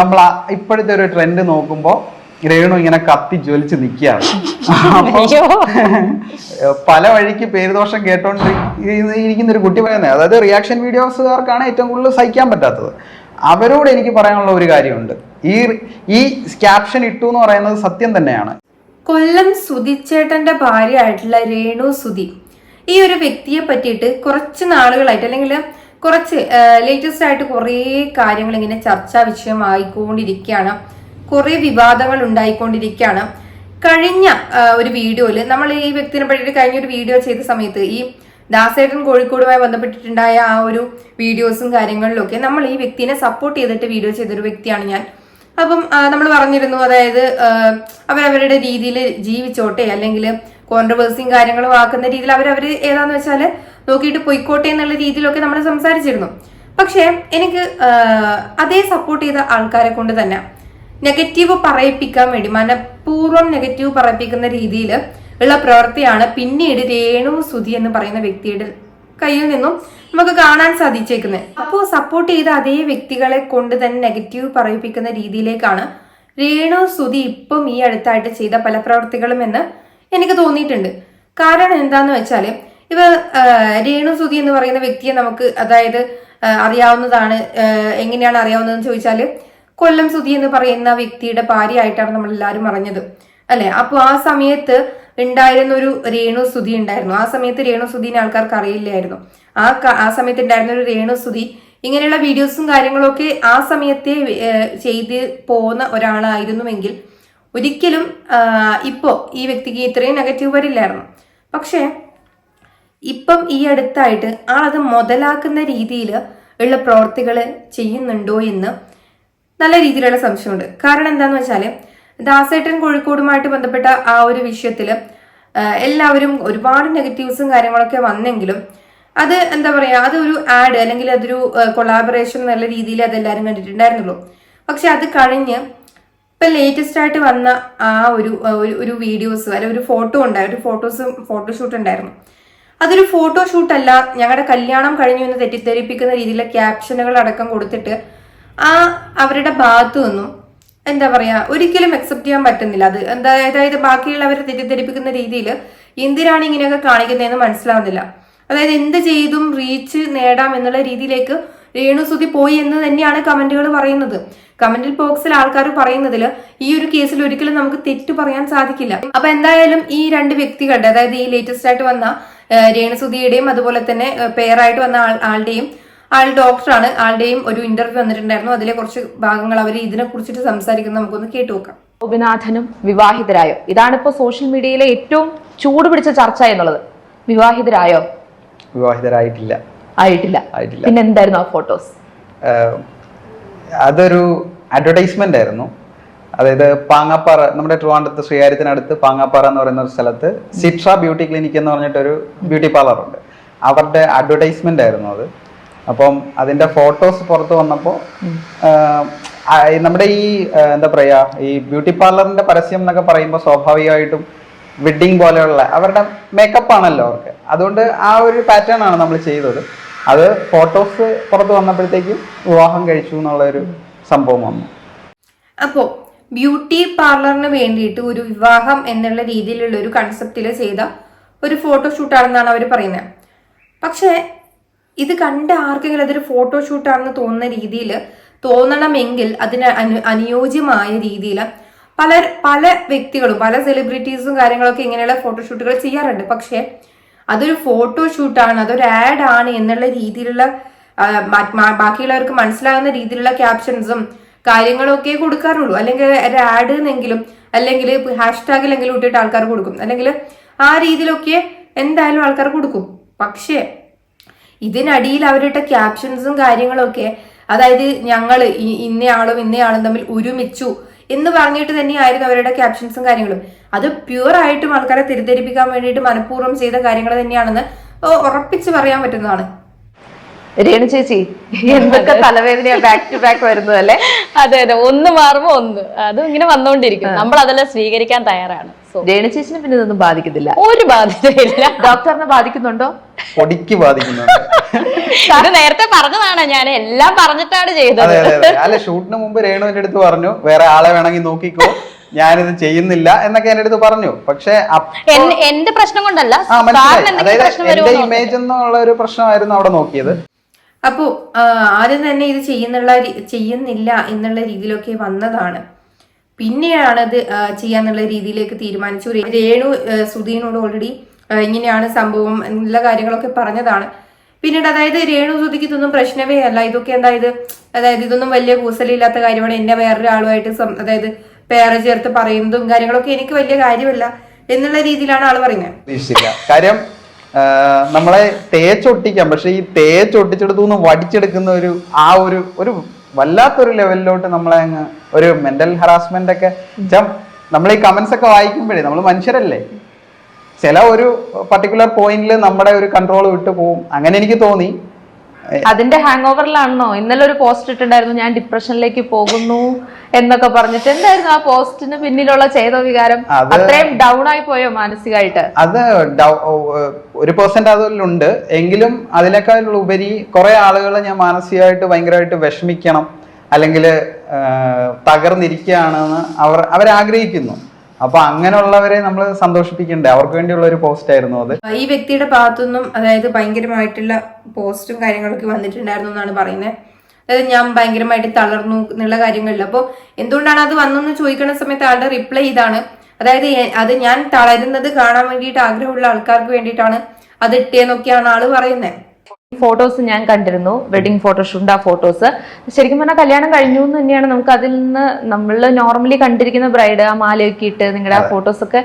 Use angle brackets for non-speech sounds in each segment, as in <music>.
നമ്മൾ ഇപ്പോഴത്തെ ഒരു ട്രെൻഡ് നോക്കുമ്പോൾ രേണു ഇങ്ങനെ കത്തി ജ്വലിച്ച് നിൽക്കുകയാണ് പല വഴിക്ക് പേരുദോഷം കേട്ടോണ്ട് ഇരിക്കുന്ന ഒരു കുട്ടി പറയുന്നത് അതായത് റിയാക്ഷൻ വീഡിയോസുകാർക്കാണ് ഏറ്റവും കൂടുതൽ സഹിക്കാൻ പറ്റാത്തത്. അവരോട് എനിക്ക് പറയാനുള്ള ഒരു കാര്യമുണ്ട്. ഈ ഈ ക്യാപ്ഷൻ ഇട്ടു എന്ന് പറയുന്നത് സത്യം തന്നെയാണ്. കൊല്ലം സുധിച്ചേട്ടന്റെ ഭാര്യയായിട്ടുള്ള രേണു സുധി. ഈ ഒരു വ്യക്തിയെ പറ്റിയിട്ട് കുറച്ച് നാളുകളായിട്ട് അല്ലെങ്കിൽ കുറച്ച് ലേറ്റസ്റ്റ് ആയിട്ട് കുറേ കാര്യങ്ങൾ ഇങ്ങനെ ചർച്ചാ വിഷയമായിക്കൊണ്ടിരിക്കുകയാണ്. കുറേ വിവാദങ്ങൾ ഉണ്ടായിക്കൊണ്ടിരിക്കുകയാണ്. കഴിഞ്ഞ ഒരു വീഡിയോയിൽ നമ്മൾ ഈ വ്യക്തിനെ പറ്റിയിട്ട് കഴിഞ്ഞ ഒരു വീഡിയോ ചെയ്ത സമയത്ത് ഈ ദാസേട്ടൻ കോഴിക്കോടുമായി ബന്ധപ്പെട്ടിട്ടുണ്ടായ ആ ഒരു വീഡിയോസും കാര്യങ്ങളിലൊക്കെ നമ്മൾ ഈ വ്യക്തിനെ സപ്പോർട്ട് ചെയ്തിട്ട് വീഡിയോ ചെയ്തൊരു വ്യക്തിയാണ് ഞാൻ. അപ്പം നമ്മൾ പറഞ്ഞിരുന്നു അതായത് അവരവരുടെ രീതിയിൽ ജീവിച്ചോട്ടെ അല്ലെങ്കിൽ കോൺട്രവേഴ്സിയും കാര്യങ്ങളും ആക്കുന്ന രീതിയിൽ അവരവർ ഏതാന്ന് വെച്ചാൽ നോക്കിയിട്ട് പൊയ്ക്കോട്ടെ എന്നുള്ള രീതിയിലൊക്കെ നമ്മൾ സംസാരിച്ചിരുന്നു. പക്ഷേ എനിക്ക് അതേ സപ്പോർട്ട് ചെയ്ത ആൾക്കാരെ കൊണ്ട് തന്നെ നെഗറ്റീവ് പറയിപ്പിക്കാൻ വേണ്ടി മനഃപൂർവം നെഗറ്റീവ് പറയിപ്പിക്കുന്ന രീതിയിൽ ഉള്ള പ്രവൃത്തിയാണ് പിന്നീട് രേണു സുധി എന്ന് പറയുന്ന വ്യക്തിയുടെ കയ്യിൽ നിന്നും നമുക്ക് കാണാൻ സാധിച്ചേക്കുന്നത്. അപ്പോൾ സപ്പോർട്ട് ചെയ്ത അതേ വ്യക്തികളെ കൊണ്ട് തന്നെ നെഗറ്റീവ് പറയിപ്പിക്കുന്ന രീതിയിലേക്കാണ് രേണു സുധി ഇപ്പം ഈ അടുത്തായിട്ട് ചെയ്ത പല പ്രവർത്തികളും എന്ന് എനിക്ക് തോന്നിയിട്ടുണ്ട്. കാരണം എന്താന്ന് വെച്ചാൽ ഇവ രേണു സുധി എന്ന് പറയുന്ന വ്യക്തിയെ നമുക്ക് അതായത് അറിയാവുന്നതാണ് എങ്ങനെയാണ് അറിയാവുന്നതെന്ന് ചോദിച്ചാൽ കൊല്ലം സുധി എന്ന് പറയുന്ന വ്യക്തിയുടെ ഭാര്യയായിട്ടാണ് നമ്മൾ എല്ലാവരും അറിഞ്ഞത്. അല്ലെ? അപ്പൊ ആ സമയത്ത് ഉണ്ടായിരുന്ന ഒരു രേണു സുധി ഉണ്ടായിരുന്നു. ആ സമയത്ത് രേണു സുധീനെ ആൾക്കാർക്ക് അറിയില്ലായിരുന്നു. ആ ആ സമയത്ത് ഉണ്ടായിരുന്ന ഒരു രേണു സുധി ഇങ്ങനെയുള്ള വീഡിയോസും കാര്യങ്ങളൊക്കെ ആ സമയത്തെ ചെയ്ത് പോകുന്ന ഒരാളായിരുന്നുവെങ്കിൽ ഒരിക്കലും ഇപ്പോ ഈ വ്യക്തിക്ക് ഇത്രയും നെഗറ്റീവ് വരില്ലായിരുന്നു. പക്ഷേ ഇപ്പം ഈ അടുത്തായിട്ട് ആളത് മുതലാക്കുന്ന രീതിയിൽ ഉള്ള പ്രവർത്തികൾ ചെയ്യുന്നുണ്ടോ എന്ന് നല്ല രീതിയിലുള്ള സംശയമുണ്ട്. കാരണം എന്താന്ന് വെച്ചാൽ ദാസേട്ടൻ കോഴിക്കോടുമായിട്ട് ബന്ധപ്പെട്ട ആ ഒരു വിഷയത്തിൽ എല്ലാവരും ഒരുപാട് നെഗറ്റീവ്സും കാര്യങ്ങളൊക്കെ വന്നെങ്കിലും അത് എന്താ പറയാ അതൊരു ആഡ് അല്ലെങ്കിൽ അതൊരു കൊളാബറേഷൻ എന്നുള്ള രീതിയിൽ അതെല്ലാവരും കണ്ടിട്ടുണ്ടായിരുന്നുള്ളൂ. പക്ഷെ അത് കഴിഞ്ഞ് ഇപ്പൊ ലേറ്റസ്റ്റ് ആയിട്ട് വന്ന ആ ഒരു ഒരു- വീഡിയോസ് അല്ലെ ഒരു ഫോട്ടോ ഉണ്ടായിരുന്നു ഒരു ഫോട്ടോസ് ഫോട്ടോഷൂട്ട് ഉണ്ടായിരുന്നു. അതൊരു ഫോട്ടോഷൂട്ട് അല്ല. ഞങ്ങളുടെ കല്യാണം കഴിഞ്ഞു എന്ന് തെറ്റിദ്ധരിപ്പിക്കുന്ന രീതിയിലെ ക്യാപ്ഷനുകൾ അടക്കം കൊടുത്തിട്ട് ആ അവരുടെ ഭാഗത്തു നിന്നും എന്താ പറയാ ഒരിക്കലും അക്സെപ്റ്റ് ചെയ്യാൻ പറ്റുന്നില്ല. അത് എന്താ അതായത് ബാക്കിയുള്ളവരെ തെറ്റിദ്ധരിപ്പിക്കുന്ന രീതിയിൽ എന്തിനാണ് ഇങ്ങനെയൊക്കെ കാണിക്കുന്നതെന്ന് മനസ്സിലാവുന്നില്ല. അതായത് എന്ത് ചെയ്തും റീച്ച് നേടാം എന്നുള്ള രീതിയിലേക്ക് രേണുസുതി പോയി എന്ന് തന്നെയാണ് കമന്റുകൾ പറയുന്നത്. കമന്റിൽ ബോക്സിൽ ആൾക്കാർ പറയുന്നതിൽ ഈ ഒരു കേസിൽ ഒരിക്കലും നമുക്ക് തെറ്റു പറയാൻ സാധിക്കില്ല. അപ്പൊ എന്തായാലും ഈ രണ്ട് വ്യക്തികളുടെ അതായത് ഈ ലേറ്റസ്റ്റ് ആയിട്ട് വന്ന രേണുസുതിയുടെയും അതുപോലെ തന്നെ പെയറായിട്ട് വന്ന ആളുടെയും ആൾ ഡോക്ടറാണ്. ആളുടെയും ഒരു ഇന്റർവ്യൂ വന്നിട്ടുണ്ടായിരുന്നു. അതിലെ കുറച്ച് ഭാഗങ്ങൾ അവർ ഇതിനെ കുറിച്ചിട്ട് സംസാരിക്കുന്നത് നമുക്കൊന്ന് കേട്ടു നോക്കാം. ഗോപിനാഥനും വിവാഹിതരായോ? ഇതാണ് ഇപ്പോൾ സോഷ്യൽ മീഡിയയിലെ ഏറ്റവും ചൂട് പിടിച്ച ചർച്ച എന്നുള്ളത്. വിവാഹിതരായോ? വിവാഹിതരായിട്ടില്ല. ആയിട്ടില്ല. ആയിട്ടില്ല. പിന്നെ എന്തായിരുന്നു ആ ഫോട്ടോസ് അതൊരു അഡ്വർടൈസ്മെന്റ് ആയിരുന്നു. അതായത് പാങ്ങാപ്പാറ നമ്മുടെ ട്രിവാണ്ടത്ത് ശ്രീകാര്യത്തിനടുത്ത് പാങ്ങാപ്പാറ എന്ന് പറയുന്ന ഒരു സ്ഥലത്ത് സിട്ര ബ്യൂട്ടി ക്ലിനിക് എന്ന് പറഞ്ഞിട്ടൊരു ബ്യൂട്ടി പാർലർ ഉണ്ട്. അവരുടെ അഡ്വർടൈസ്മെന്റ് ആയിരുന്നു അത്. അപ്പം അതിന്റെ ഫോട്ടോസ് പുറത്ത് വന്നപ്പോൾ നമ്മുടെ ഈ എന്താ പറയാ ഈ ബ്യൂട്ടി പാർലറിന്റെ പരസ്യം എന്നൊക്കെ പറയുമ്പോൾ സ്വാഭാവികമായിട്ടും വെഡ്ഡിങ് പോലെയുള്ള അവരുടെ മേക്കപ്പ് ആണല്ലോ അവർക്ക്. അതുകൊണ്ട് ആ ഒരു പാറ്റേൺ ആണ് നമ്മൾ ചെയ്തത്. അത് ഫോട്ടോസ് പുറത്ത് വന്നപ്പോഴത്തേക്കും വിവാഹം കഴിച്ചു എന്നുള്ള ഒരു സംഭവം വന്നു. അപ്പോൾ ബ്യൂട്ടി പാർലറിന് വേണ്ടിയിട്ട് ഒരു വിവാഹം എന്നുള്ള രീതിയിലുള്ള ഒരു കൺസെപ്റ്റിൽ ചെയ്ത ഒരു ഫോട്ടോഷൂട്ടാണെന്നാണ് അവർ പറയുന്നത് പക്ഷേ ഇത് കണ്ട ആർക്കെങ്കിലും അതൊരു ഫോട്ടോഷൂട്ടാണെന്ന് തോന്നുന്ന രീതിയിൽ തോന്നണമെങ്കിൽ അതിന് അനു അനുയോജ്യമായ രീതിയിൽ പല പല വ്യക്തികളും പല സെലിബ്രിറ്റീസും കാര്യങ്ങളൊക്കെ ഇങ്ങനെയുള്ള ഫോട്ടോഷൂട്ടുകൾ ചെയ്യാറുണ്ട്. പക്ഷേ അതൊരു ഫോട്ടോഷൂട്ടാണ് അതൊരു ആഡ് ആണ് എന്നുള്ള രീതിയിലുള്ള ബാക്കിയുള്ളവർക്ക് മനസ്സിലാകുന്ന രീതിയിലുള്ള ക്യാപ്ഷൻസും കാര്യങ്ങളൊക്കെ കൊടുക്കാറുള്ളൂ. അല്ലെങ്കിൽ ഒരു ആഡ് എന്നെങ്കിലും അല്ലെങ്കിൽ ഹാഷ്ടാഗിലെങ്കിലും ഇട്ടിട്ട് ആൾക്കാർ കൊടുക്കും. അല്ലെങ്കിൽ ആ രീതിയിലൊക്കെ എന്തായാലും ആൾക്കാർ കൊടുക്കും. പക്ഷേ ഇതിനടിയിൽ അവരുടെ ക്യാപ്ഷൻസും കാര്യങ്ങളൊക്കെ അതായത് ഞങ്ങൾ ഇന്നയാളും ഇന്നയാളും തമ്മിൽ ഒരുമിച്ചു എന്ന് പറഞ്ഞിട്ട് തന്നെയായിരുന്നു അവരുടെ ക്യാപ്ഷൻസും കാര്യങ്ങളും. അത് പ്യുവർ ആയിട്ടും ആൾക്കാരെ തിരിദ്ധരിപ്പിക്കാൻ വേണ്ടിയിട്ട് മനഃപൂർവം ചെയ്ത കാര്യങ്ങൾ തന്നെയാണെന്ന് ഉറപ്പിച്ച് പറയാൻ പറ്റുന്നതാണ്. രേണു ചേച്ചി എന്തൊക്കെ തലവേദനയാ ബാക്ക് ടു ബാക്ക് വരുന്നത് അല്ലേ അതെ അതെ. ഒന്ന് മാറുമ്പോ ഒന്ന്. അതും ഇങ്ങനെ വന്നുകൊണ്ടിരിക്കും നമ്മൾ അതെല്ലാം സ്വീകരിക്കാൻ തയ്യാറാണ്. രേണു ചേച്ചിനെ പിന്നെ ഇതൊന്നും ബാധിക്കുന്നില്ല ഒരു ബാധ്യതയില്ല. ഡോക്ടറിനെ ബാധിക്കുന്നുണ്ടോ? പൊടിക്ക് ബാധിക്കുന്നുണ്ട്. നേരത്തെ പറഞ്ഞതാണ് ഞാൻ. എല്ലാം പറഞ്ഞിട്ടാണ് ചെയ്തത്. അല്ല ഷൂട്ടിന് മുമ്പ് രേണുവിന്റെ അടുത്ത് പറഞ്ഞു വേറെ ആളെ വേണമെങ്കിൽ നോക്കിക്കോ. ഞാനിത് ചെയ്യുന്നില്ല എന്നൊക്കെ എന്റെ അടുത്ത് പറഞ്ഞു. പക്ഷെ എന്റെ പ്രശ്നം കൊണ്ടല്ല. അതായത് എന്റെ ഇമേജ് എന്നുള്ള ഒരു പ്രശ്നമായിരുന്നു അവിടെ നോക്കിയത്. അപ്പോൾ ആദ്യം തന്നെ ഇത് ചെയ്യുന്നുള്ള ചെയ്യുന്നില്ല എന്നുള്ള രീതിയിലൊക്കെ വന്നതാണ്. പിന്നെയാണ് ഇത് ചെയ്യാന്നുള്ള രീതിയിലേക്ക് തീരുമാനിച്ചു. രേണു സുധീനോട് ഓൾറെഡി ഇങ്ങനെയാണ് സംഭവം എന്നുള്ള കാര്യങ്ങളൊക്കെ പറഞ്ഞതാണ്. പിന്നീട് അതായത് രേണു സുധിക്ക് ഇതൊന്നും പ്രശ്നമേ അല്ല. ഇതൊക്കെ എന്തായത് അതായത് ഇതൊന്നും വലിയ കൂസലില്ലാത്ത കാര്യമാണ്. എന്നെ വേറൊരാളുമായിട്ട് അതായത് പേരെ ചേർത്ത് പറയുന്നതും കാര്യങ്ങളൊക്കെ എനിക്ക് വലിയ കാര്യമല്ല എന്നുള്ള രീതിയിലാണ് ആൾ പറയുന്നത്. നമ്മളെ തേച്ചൊട്ടിക്കാം പക്ഷെ ഈ തേച്ചൊട്ടിച്ചെടുത്തുനിന്ന് വടിച്ചെടുക്കുന്ന ഒരു ആ ഒരു ഒരു വല്ലാത്തൊരു ലെവലിലോട്ട് നമ്മളെ അങ്ങ് ഒരു മെന്റൽ ഹറാസ്മെന്റ് ഒക്കെ നമ്മൾ ഈ കമന്റ്സ് ഒക്കെ വായിക്കുമ്പോഴേ നമ്മൾ മനുഷ്യരല്ലേ? ചില ഒരു പർട്ടിക്കുലർ പോയിന്റിൽ നമ്മുടെ ഒരു കൺട്രോൾ വിട്ടു പോവും. അങ്ങനെ എനിക്ക് തോന്നി. അതിന്റെ ഹാങ് ഓവറിലാണോ ഇന്നലെ ഒരു പോസ്റ്റ് ഇട്ടുണ്ടായിരുന്നു ഞാൻ ഡിപ്രഷനിലേക്ക് പോകുന്നു എന്നൊക്കെ പറഞ്ഞിട്ട്. എന്തായിരുന്നു ആ പോസ്റ്റിന് പിന്നിലുള്ള ചെയ്ത വികാരം അത്രയും ഡൗൺ ആയി പോയോ മാനസികമായിട്ട്? അത് ഒരു പെർസെന്റ് അതിലുണ്ട്. എങ്കിലും അതിനേക്കാൾ ഉപരി കുറെ ആളുകൾ ഞാൻ മാനസികമായിട്ട് ഭയങ്കരമായിട്ട് വിഷമിക്കണം. അല്ലെങ്കിൽ തകർന്നിരിക്കുകയാണെന്ന് അവർ അവരാഗ്രഹിക്കുന്നു. അപ്പൊ അങ്ങനെയുള്ളവരെ നമ്മൾ സന്തോഷിപ്പിക്കണ്ടേ? അവർക്ക് വേണ്ടിയുള്ള ഒരു പോസ്റ്റ് ആയിരുന്നു അത്. ഈ വ്യക്തിയുടെ ഭാഗത്തുനിന്നും അതായത് ഭയങ്കരമായിട്ടുള്ള പോസ്റ്റും കാര്യങ്ങളൊക്കെ വന്നിട്ടുണ്ടായിരുന്നു എന്നാണ് പറയുന്നത് അതായത് ഞാൻ ഭയങ്കരമായിട്ട് തളർന്നു എന്നുള്ള കാര്യങ്ങളിൽ അപ്പോൾ എന്തുകൊണ്ടാണ് അത് വന്നെന്ന് ചോദിക്കുന്ന സമയത്ത് ആളുടെ റിപ്ലൈ ഇതാണ്. അതായത് അത് ഞാൻ തളരുന്നത് കാണാൻ വേണ്ടിയിട്ട് ആഗ്രഹമുള്ള ആൾക്കാർക്ക് വേണ്ടിയിട്ടാണ് അത് ഇട്ടേന്നൊക്കെയാണ് ആൾ പറയുന്നത് ഫോട്ടോസ് ഞാൻ കണ്ടിരുന്നു. വെഡിങ് ഫോട്ടോഷൂട്ട് ആ ഫോട്ടോസ് ശരിക്കും പറഞ്ഞാൽ കല്യാണം കഴിഞ്ഞു എന്ന് തന്നെയാണ് നമുക്ക് അതിൽ നിന്ന് നമ്മൾ നോർമലി കണ്ടിരിക്കുന്ന ബ്രൈഡ് ആ മാലയൊക്കെ ഇട്ട് നിങ്ങളുടെ ആ ഫോട്ടോസ് ഒക്കെ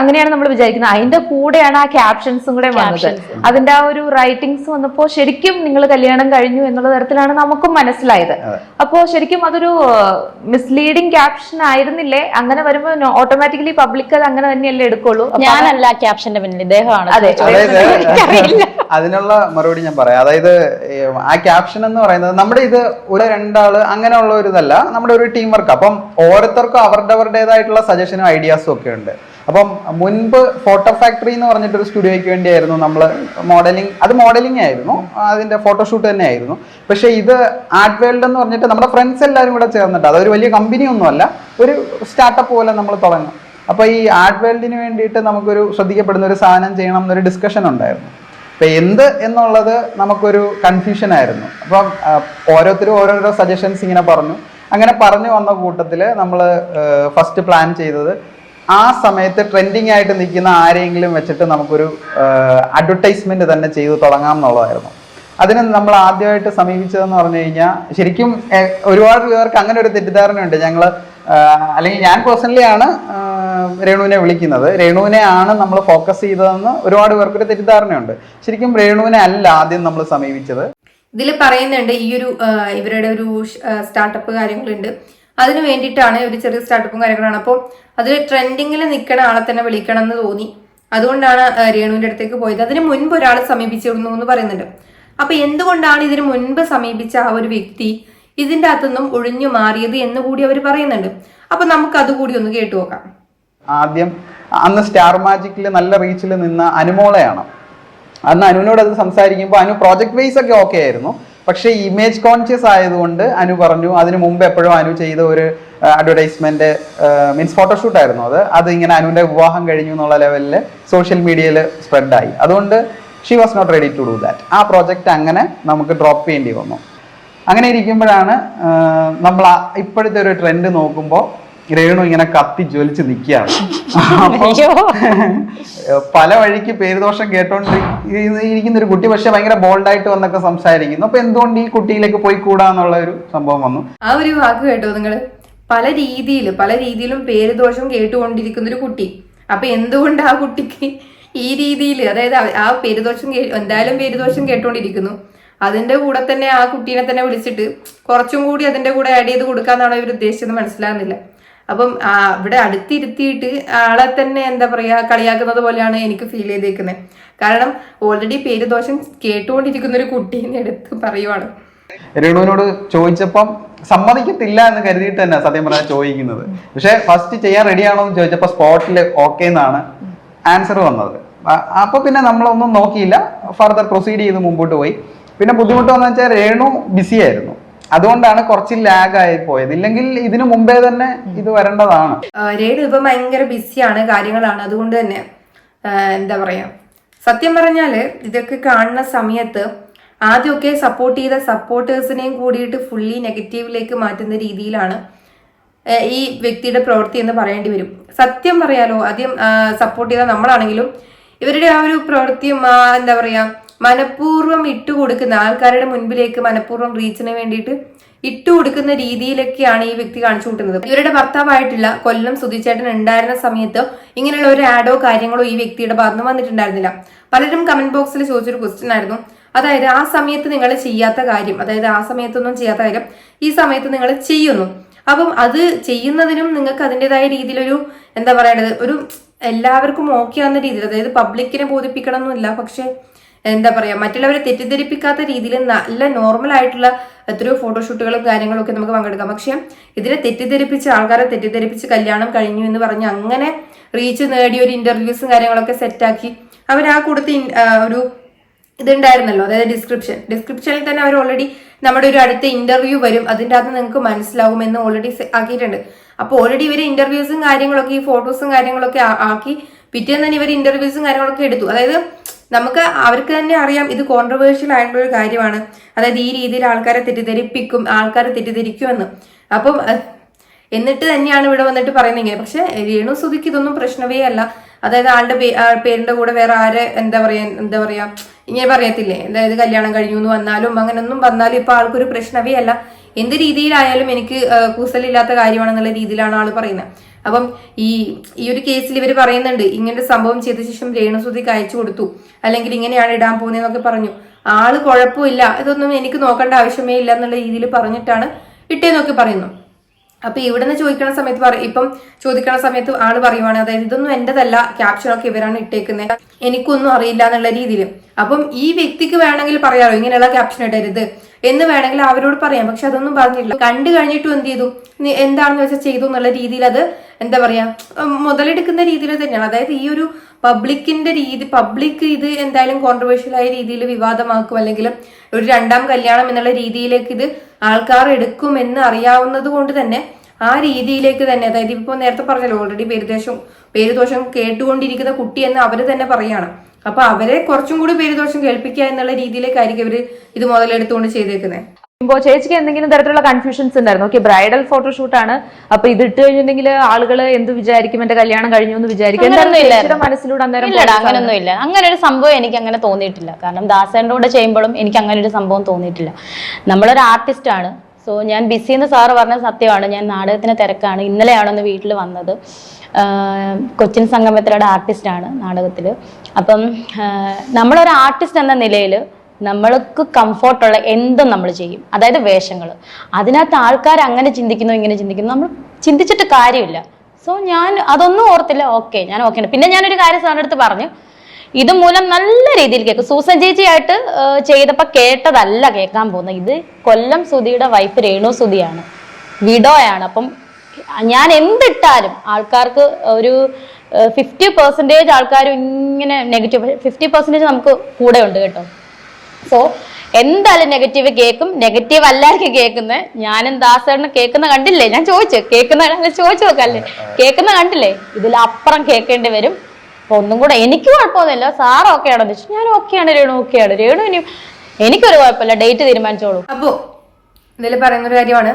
അങ്ങനെയാണ് നമ്മൾ വിചാരിക്കുന്നത്. അതിന്റെ കൂടെയാണ് ആ ക്യാപ്ഷൻസും കൂടെ വന്നത്. അതിന്റെ ആ ഒരു റൈറ്റിംഗ്സ് വന്നപ്പോൾ ശരിക്കും നിങ്ങൾ കല്യാണം കഴിഞ്ഞു എന്നുള്ള തരത്തിലാണ് നമുക്കും മനസ്സിലായത്. അപ്പോ ശരിക്കും അതൊരു മിസ്ലീഡിങ് ക്യാപ്ഷൻ ആയിരുന്നില്ലേ? അങ്ങനെ വരുമ്പോൾ ഓട്ടോമാറ്റിക്കലി പബ്ലിക് അത് അങ്ങനെ തന്നെയല്ലേ എടുക്കുള്ളൂ. ഞാനല്ല ക്യാപ്ഷന്റെ പിന്നിൽ. ഇദ്ദേഹമാണ് അതിനുള്ള മറുപടി ഞാൻ പറയാം. അതായത് ആ ക്യാപ്ഷൻ എന്ന് പറയുന്നത് നമ്മുടെ ഇത് ഒരു രണ്ടാൾ അങ്ങനെയുള്ള ഒരു ഇതല്ല നമ്മുടെ ഒരു ടീം വർക്ക് അപ്പം ഓരോരുത്തർക്കും അവരുടെ അവരുടേതായിട്ടുള്ള സജഷനും ഐഡിയാസും ഒക്കെ ഉണ്ട്. അപ്പം മുൻപ് ഫോട്ടോ ഫാക്ടറി എന്ന് പറഞ്ഞിട്ടൊരു സ്റ്റുഡിയോയ്ക്ക് വേണ്ടിയായിരുന്നു നമ്മൾ മോഡലിംഗ് അത് മോഡലിംഗ് ആയിരുന്നു. അതിന്റെ ഫോട്ടോഷൂട്ട് തന്നെ ആയിരുന്നു. പക്ഷേ ഇത് ആർട്ട് വേൾഡ് എന്ന് പറഞ്ഞിട്ട് നമ്മുടെ ഫ്രണ്ട്സ് എല്ലാവരും കൂടെ ചേർന്നിട്ട് അതൊരു വലിയ കമ്പനി ഒന്നുമല്ല ഒരു സ്റ്റാർട്ടപ്പ് പോലെ നമ്മൾ തുടങ്ങും. അപ്പോൾ ഈ ആർട്ട് വേൾഡിന് വേണ്ടിയിട്ട് നമുക്കൊരു ശ്രദ്ധിക്കപ്പെടുന്ന ഒരു സാധനം ചെയ്യണം എന്നൊരു ഡിസ്കഷൻ ഉണ്ടായിരുന്നു. അപ്പൊ എന്ത് എന്നുള്ളത് നമുക്കൊരു കൺഫ്യൂഷൻ ആയിരുന്നു. അപ്പം ഓരോരുത്തരും ഓരോരോ സജഷൻസ് ഇങ്ങനെ പറഞ്ഞു. അങ്ങനെ പറഞ്ഞു വന്ന കൂട്ടത്തിൽ നമ്മൾ ഫസ്റ്റ് പ്ലാൻ ചെയ്തത് ആ സമയത്ത് ട്രെൻഡിങ് ആയിട്ട് നിൽക്കുന്ന ആരെങ്കിലും വെച്ചിട്ട് നമുക്കൊരു അഡ്വർടൈസ്മെന്റ് തന്നെ ചെയ്തു തുടങ്ങാം എന്നുള്ളതായിരുന്നു. അതിന് നമ്മൾ ആദ്യമായിട്ട് സമീപിച്ചതെന്ന് പറഞ്ഞു കഴിഞ്ഞാൽ ശരിക്കും ഒരുപാട് പേർക്ക് അങ്ങനെ ഒരു തെറ്റിദ്ധാരണയുണ്ട്. ഞങ്ങൾ അല്ലെങ്കിൽ ഞാൻ പേഴ്സണലി ആണ് രേണുവിനെ വിളിക്കുന്നത്. രേണുവിനെ ആണ് നമ്മൾ ഫോക്കസ് ചെയ്തതെന്ന് ഒരുപാട് പേർക്കൊരു തെറ്റിദ്ധാരണയുണ്ട്. ശരിക്കും രേണുവിനെ അല്ല ആദ്യം നമ്മൾ സമീപിച്ചത്. ഇതിൽ പറയുന്നുണ്ട് ഈ ഒരു ഇവരുടെ ഒരു സ്റ്റാർട്ടപ്പ് കാര്യങ്ങളുണ്ട്. അതിന് വേണ്ടിയിട്ടാണ് ഒരു ചെറിയ സ്റ്റാർട്ടപ്പും കാര്യങ്ങളാണ്. അപ്പോൾ അതിൽ ട്രെൻഡിങ്ങിൽ നിൽക്കണ ആളെ തന്നെ വിളിക്കണം എന്ന് തോന്നി. അതുകൊണ്ടാണ് രേണുവിന്റെ അടുത്തേക്ക് പോയത്. അതിന് മുൻപ് ഒരാൾ സമീപിച്ചിരുന്നു എന്ന് പറയുന്നുണ്ട്. അപ്പൊ എന്തുകൊണ്ടാണ് ഇതിന് മുൻപ് സമീപിച്ച ആ ഒരു വ്യക്തി ഇതിന്റെ അകത്തുനിന്നും ഒഴിഞ്ഞു മാറിയത് എന്ന് കൂടി അവർ പറയുന്നുണ്ട്. അപ്പൊ നമുക്ക് അതുകൂടി ഒന്ന് കേട്ടു നോക്കാം. ആദ്യം അന്ന് സ്റ്റാർ മാജിക്കിൽ നല്ല റീച്ചിൽ നിന്ന അനുമോളയാണ്. അന്ന് അനുവിനോട് അത് സംസാരിക്കുമ്പോൾ അനു പ്രോജക്ട് വൈസ് ഒക്കെ ഓക്കെ ആയിരുന്നു. പക്ഷേ ഇമേജ് കോൺഷ്യസ് ആയതുകൊണ്ട് അനു പറഞ്ഞു അതിന് മുമ്പ് എപ്പോഴും അനു ചെയ്ത ഒരു അഡ്വർടൈസ്മെന്റ് മീൻസ് ഫോട്ടോഷൂട്ട് ആയിരുന്നു അത്. അത് ഇങ്ങനെ അനുവിന്റെ വിവാഹം കഴിഞ്ഞു എന്നുള്ള ലെവലിൽ സോഷ്യൽ മീഡിയയിൽ സ്പ്രെഡായി അതുകൊണ്ട് she was not ready to do that ആ പ്രോജക്റ്റ് അങ്ങനെ നമുക്ക് ഡ്രോപ്പ് ചെയ്യേണ്ടി വന്നു. അങ്ങനെ ഇരിക്കുമ്പോഴാണ് നമ്മൾ ഇപ്പോഴത്തെ ഒരു ട്രെൻഡ് നോക്കുമ്പോൾ രേണു ഇങ്ങനെ കത്തി ജ്വലിച്ച് നിൽക്കുകയാണ്. <laughs> പല വഴിക്ക് പേരുദോഷം കേട്ടോണ്ടിരിക്കുന്ന ഒരു കുട്ടി പക്ഷെ ഭയങ്കര ബോൾഡായിട്ട് വന്നൊക്കെ സംസാരിക്കുന്നു. അപ്പൊ എന്തുകൊണ്ട് ഈ കുട്ടിയിലേക്ക് പോയി കൂടാന്നുള്ള ഒരു സംഭവം വന്നു. ആ ഒരു വാക്ക് കേട്ടോ നിങ്ങൾ പല രീതിയിൽ പല രീതിയിലും പേരുദോഷം കേട്ടുകൊണ്ടിരിക്കുന്ന ഒരു കുട്ടി. അപ്പൊ എന്തുകൊണ്ട് ആ കുട്ടിക്ക് ഈ രീതിയിൽ അതായത് ആ- ആ പേരുദോഷം എന്തായാലും പേരുദോഷം കേട്ടുകൊണ്ടിരിക്കുന്നു അതിന്റെ കൂടെ തന്നെ ആ കുട്ടീനെ തന്നെ വിളിച്ചിട്ട് കുറച്ചും കൂടി അതിന്റെ കൂടെ ആഡ് ചെയ്ത് കൊടുക്കാന്നാണ് ഇവർ ഉദ്ദേശിച്ചത് മനസ്സിലാകുന്നില്ല. അപ്പം ഇവിടെ അടുത്തിരുത്തിയിട്ട് ആളെ തന്നെ എന്താ പറയാ കളിയാക്കുന്നത് പോലെയാണ് എനിക്ക് ഫീൽ ചെയ്തേക്കുന്നത് കാരണം ഓൾറെഡി പേര് ദോഷം കേട്ടുകൊണ്ടിരിക്കുന്ന ഒരു കുട്ടീനെ എടുത്ത് പറയുവാണ്. രേണുവിനോട് ചോദിച്ചപ്പം സമ്മതിക്കത്തില്ല എന്ന് കരുതിയിട്ട് തന്നെ സത്യം പറഞ്ഞാൽ ചോദിക്കുന്നത്. പക്ഷെ ഫസ്റ്റ് ചെയ്യാൻ റെഡിയാണോ എന്ന് ചോദിച്ചപ്പോൾ സ്പോട്ടിൽ ഓക്കെ എന്നാണ് ആൻസർ വന്നത്. അപ്പൊ പിന്നെ നമ്മളൊന്നും നോക്കിയില്ല. ഫർദർ പ്രൊസീഡ് ചെയ്ത് മുമ്പോട്ട് പോയി. പിന്നെ ബുദ്ധിമുട്ട് വന്നു വെച്ചാൽ രേണു ബിസി ആയിരുന്നു. അതുകൊണ്ടാണ് കുറച്ച് ലാഗ് ആയി പോയത്. ഇല്ലെങ്കിൽ ഇതിനു മുമ്പേ തന്നെ ഇത് വരേണ്ടതാണ്. രേണു ഇപ്പൊ ഭയങ്കര ബിസിയാണ് കാര്യങ്ങളാണ്. അതുകൊണ്ട് തന്നെ എന്താ പറയാ സത്യം പറഞ്ഞാൽ ഇതൊക്കെ കാണുന്ന സമയത്ത് ആദ്യമൊക്കെ സപ്പോർട്ട് ചെയ്ത സപ്പോർട്ടേഴ്സിനെയും കൂടിയിട്ട് ഫുള്ളി നെഗറ്റീവിലേക്ക് മാറ്റുന്ന രീതിയിലാണ് ഈ വ്യക്തിയുടെ പ്രവൃത്തി എന്ന് പറയേണ്ടി വരും. സത്യം പറയാലോ ആദ്യം സപ്പോർട്ട് ചെയ്ത നമ്മളാണെങ്കിലും ഇവരുടെ ആ ഒരു പ്രവൃത്തിയും എന്താ പറയാ മനഃപൂർവം ഇട്ടുകൊടുക്കുന്ന ആൾക്കാരുടെ മുൻപിലേക്ക് മനഃപൂർവം റീച്ചിന് വേണ്ടിയിട്ട് ഇട്ടുകൊടുക്കുന്ന രീതിയിലൊക്കെയാണ് ഈ വ്യക്തി കാണിച്ചു കൂട്ടുന്നത്. ഇവരുടെ ഭർത്താവായിട്ടുള്ള കൊല്ലം സുധിച്ചേട്ടൻ ഉണ്ടായിരുന്ന സമയത്ത് ഇങ്ങനെയുള്ള ഒരു ആഡോ കാര്യങ്ങളോ ഈ വ്യക്തിയുടെ ഭാഗത്ത് വന്നിട്ടുണ്ടായിരുന്നില്ല. പലരും കമന്റ് ബോക്സിൽ ചോദിച്ചൊരു ക്വസ്റ്റ്യൻ ആയിരുന്നു. അതായത് ആ സമയത്ത് നിങ്ങൾ ചെയ്യാത്ത കാര്യം അതായത് ആ സമയത്തൊന്നും ചെയ്യാത്ത കാര്യം ഈ സമയത്ത് നിങ്ങൾ ചെയ്യുന്നു. അപ്പം അത് ചെയ്യുന്നതിനും നിങ്ങൾക്ക് അതിന്റെതായ രീതിയിലൊരു എന്താ പറയണത്? ഒരു എല്ലാവർക്കും ഓക്കെ ആവുന്ന രീതിയിൽ അതായത് പബ്ലിക്കിനെ ബോധിപ്പിക്കണം എന്നില്ല പക്ഷെ എന്താ പറയാ മറ്റുള്ളവരെ തെറ്റിദ്ധരിപ്പിക്കാത്ത രീതിയിൽ നല്ല നോർമൽ ആയിട്ടുള്ള എത്രയോ ഫോട്ടോഷൂട്ടുകളും കാര്യങ്ങളും ഒക്കെ നമുക്ക് പങ്കെടുക്കാം. പക്ഷേ ഇതിനെ തെറ്റിദ്ധരിപ്പിച്ച് ആൾക്കാരെ തെറ്റിദ്ധരിപ്പിച്ച് കല്യാണം കഴിഞ്ഞു എന്ന് പറഞ്ഞ് അങ്ങനെ റീച്ച് നേടിയ ഒരു ഇന്റർവ്യൂസും കാര്യങ്ങളൊക്കെ സെറ്റാക്കി അവർ ആ കൊടുത്ത ഒരു ഇതുണ്ടായിരുന്നല്ലോ. അതായത് ഡിസ്ക്രിപ്ഷൻ ഡിസ്ക്രിപ്ഷനിൽ തന്നെ അവർ ഓൾറെഡി നമ്മുടെ ഒരു അടുത്ത ഇന്റർവ്യൂ വരും. അതിന്റെ അകത്ത് നിങ്ങൾക്ക് മനസ്സിലാവും എന്ന് ഓൾറെഡി ആക്കിയിട്ടുണ്ട്. അപ്പോൾ ഓൾറെഡി ഇവർ ഇന്റർവ്യൂസും കാര്യങ്ങളൊക്കെ ഈ ഫോട്ടോസും കാര്യങ്ങളൊക്കെ ആക്കി പിറ്റേന്ന് തന്നെ ഇവർ ഇന്റർവ്യൂസും കാര്യങ്ങളൊക്കെ എടുത്തു. അതായത് നമുക്ക് അവർക്ക് തന്നെ അറിയാം ഇത് കോൺട്രവേഴ്ഷ്യൽ ആയിട്ടുള്ള ഒരു കാര്യമാണ്. അതായത് ഈ രീതിയിൽ ആൾക്കാരെ തെറ്റിദ്ധരിപ്പിക്കും ആൾക്കാരെ തെറ്റിദ്ധരിക്കുമെന്ന്. അപ്പം എന്നിട്ട് തന്നെയാണ് ഇവിടെ വന്നിട്ട് പറയുന്നത് പക്ഷെ രേണു സുധിക്ക് ഇതൊന്നും പ്രശ്നമേ അല്ല. അതായത് ആളുടെ പേരിന്റെ കൂടെ വേറെ ആരെ എന്താ പറയാ എന്താ പറയാ ഇങ്ങനെ പറയത്തില്ലേ? അതായത് കല്യാണം കഴിഞ്ഞു എന്ന് വന്നാലും അങ്ങനെ ഒന്നും വന്നാലും ഇപ്പൊ ആൾക്കൊരു പ്രശ്നമേ അല്ല. എന്ത് രീതിയിലായാലും എനിക്ക് കൂസലില്ലാത്ത കാര്യമാണെന്നുള്ള രീതിയിലാണ് ആൾ പറയുന്നത്. അപ്പം ഈ ഈ ഒരു കേസിൽ ഇവർ പറയുന്നുണ്ട് ഇങ്ങനെ സംഭവം ചെയ്ത ശേഷം രേണുസുതിക്ക് അയച്ചു കൊടുത്തു. അല്ലെങ്കിൽ ഇങ്ങനെയാണ് ഇടാൻ പോകുന്നതെന്നൊക്കെ പറഞ്ഞു. ആൾ കുഴപ്പമില്ല. ഇതൊന്നും എനിക്ക് നോക്കേണ്ട ആവശ്യമേ ഇല്ല എന്നുള്ള രീതിയിൽ പറഞ്ഞിട്ടാണ് ഇട്ടേന്നൊക്കെ പറയുന്നു. അപ്പൊ ഇവിടുന്ന് ചോദിക്കണ സമയത്ത് പറ ഇപ്പം ചോദിക്കണ സമയത്ത് ആൾ പറയുവാണ് അതായത് ഇതൊന്നും എന്റേതല്ല. ക്യാപ്ഷനൊക്കെ ഇവരാണ് ഇട്ടേക്കുന്നത് എനിക്കൊന്നും അറിയില്ല എന്നുള്ള രീതിയിൽ അപ്പം ഈ വ്യക്തിക്ക് വേണമെങ്കിൽ പറയാറോ ഇങ്ങനെയുള്ള ക്യാപ്ഷൻ ഇടരുത്. എന്ന് വേണമെങ്കിൽ അവരോട് പറയാം. പക്ഷെ അതൊന്നും പറഞ്ഞില്ല. കണ്ടു കഴിഞ്ഞിട്ടും എന്ത് ചെയ്തു? എന്താണെന്ന് വെച്ചാൽ ചെയ്തു എന്നുള്ള രീതിയിൽ അത് എന്താ പറയാ മുതലെടുക്കുന്ന രീതിയിൽ തന്നെയാണ്. അതായത് ഈ ഒരു പബ്ലിക്കിന്റെ രീതി പബ്ലിക് ഇത് എന്തായാലും കോൺട്രവേഴ്ഷ്യൽ ആയ രീതിയിൽ വിവാദമാക്കും അല്ലെങ്കിൽ ഒരു രണ്ടാം കല്യാണം എന്നുള്ള രീതിയിലേക്ക് ഇത് ആൾക്കാർ എടുക്കും എന്ന് അറിയാവുന്നത് കൊണ്ട് തന്നെ ആ രീതിയിലേക്ക് തന്നെ അതായത് ഇപ്പൊ നേരത്തെ പറഞ്ഞല്ലോ ഓൾറെഡി പേരുദേശം പേരുദോഷം കേട്ടുകൊണ്ടിരിക്കുന്ന കുട്ടി എന്ന് അവർ തന്നെ പറയാണ്. അപ്പൊ അവരെ കുറച്ചും കൂടി പേരുദോഷം കേൾപ്പിക്കുക എന്നുള്ള രീതിയിലേക്കായിരിക്കും അവർ ഇത് മുതലെടുത്തുകൊണ്ട് ചെയ്തേക്കുന്നത് ഇപ്പോ ചേച്ചിക്ക് എന്തെങ്കിലും തരത്തിലുള്ള കൺഫ്യൂഷൻസ് ഉണ്ടായിരുന്നു? ഓക്കെ ബ്രൈഡൽ ഫോട്ടോഷൂട്ട് ആണ്. അപ്പൊ ഇത് ഇട്ട് കഴിഞ്ഞിട്ടുണ്ടെങ്കിൽ ആളുകൾ എന്ത് വിചാരിക്കും? എന്റെ കല്യാണം കഴിഞ്ഞു എന്ന് വിചാരിക്കും. മനസ്സിലൂടെ അന്നേരം അങ്ങനൊന്നും ഇല്ല. അങ്ങനെ ഒരു സംഭവം എനിക്ക് അങ്ങനെ തോന്നിയിട്ടില്ല. കാരണം ദാസേന്റെ കൂടെ ചെയ്യുമ്പോഴും എനിക്ക് അങ്ങനെ ഒരു സംഭവം തോന്നിയിട്ടില്ല. നമ്മളൊരു ആർട്ടിസ്റ്റ് ആണ്. സോ ഞാൻ ബിസി എന്ന് സാറ് പറഞ്ഞത് സത്യമാണ്. ഞാൻ നാടകത്തിന് തിരക്കാണ്. ഇന്നലെയാണെന്ന് വീട്ടിൽ വന്നത്? കൊച്ചിൻ സംഗമത്തിലൂടെ ആർട്ടിസ്റ്റാണ് നാടകത്തിൽ അപ്പം നമ്മളൊരു ആർട്ടിസ്റ്റ് എന്ന നിലയിൽ നമ്മൾക്ക് കംഫോർട്ടുള്ള എന്തും നമ്മൾ ചെയ്യും. അതായത് വേഷങ്ങൾ അതിനകത്ത് ആൾക്കാർ അങ്ങനെ ചിന്തിക്കുന്നു ഇങ്ങനെ ചിന്തിക്കുന്നു. നമ്മൾ ചിന്തിച്ചിട്ട് കാര്യമില്ല. സോ ഞാൻ അതൊന്നും ഓർത്തില്ല. ഓക്കെ ഞാൻ ഓക്കെ പിന്നെ ഞാനൊരു കാര്യം സാറിന്റെ അടുത്ത് പറഞ്ഞു. ഇത് മൂലം നല്ല രീതിയിൽ കേൾക്കും. സൂസൻ ചേച്ചിയായിട്ട് ആയിട്ട് ചെയ്തപ്പോൾ കേട്ടതല്ല കേൾക്കാൻ പോകുന്നത്. ഇത് കൊല്ലം സുധിയുടെ വൈഫ് രേണു സുധിയാണ്. വിഡോയാണ്. അപ്പം ഞാൻ എന്തിട്ടാലും ആൾക്കാർക്ക് ഒരു ഫിഫ്റ്റി പെർസെന്റേജ് ആൾക്കാരും ഇങ്ങനെ നെഗറ്റീവ് ഫിഫ്റ്റി പെർസെന്റേജ് നമുക്ക് കൂടെ ഉണ്ട് കേട്ടോ. സോ എന്തായാലും നെഗറ്റീവ് കേൾക്കും നെഗറ്റീവ് അല്ലായിരിക്കും കേൾക്കുന്നത് ഞാനും ദാസേട്ടനും കേൾക്കുന്ന കണ്ടില്ലേ? ഞാൻ ചോദിച്ചു. കേൾക്കുന്ന ചോദിച്ചു നോക്കല്ലേ കേൾക്കുന്ന കണ്ടില്ലേ? ഇതിലപ്പുറം കേൾക്കേണ്ടി വരും. അപ്പൊ ഒന്നും കൂടെ എനിക്ക് കുഴപ്പമൊന്നുമില്ല. സാർ ഓക്കെ ആണോ? ചോദിച്ചു ഞാൻ ഓക്കെയാണ് രേണു ഓക്കെയാണ് രേണു ഇനി എനിക്കൊരു കുഴപ്പമില്ല. ഡേറ്റ് തീരുമാനിച്ചോളൂ. അപ്പോ ഇതിൽ പറയുന്ന ഒരു കാര്യമാണ്.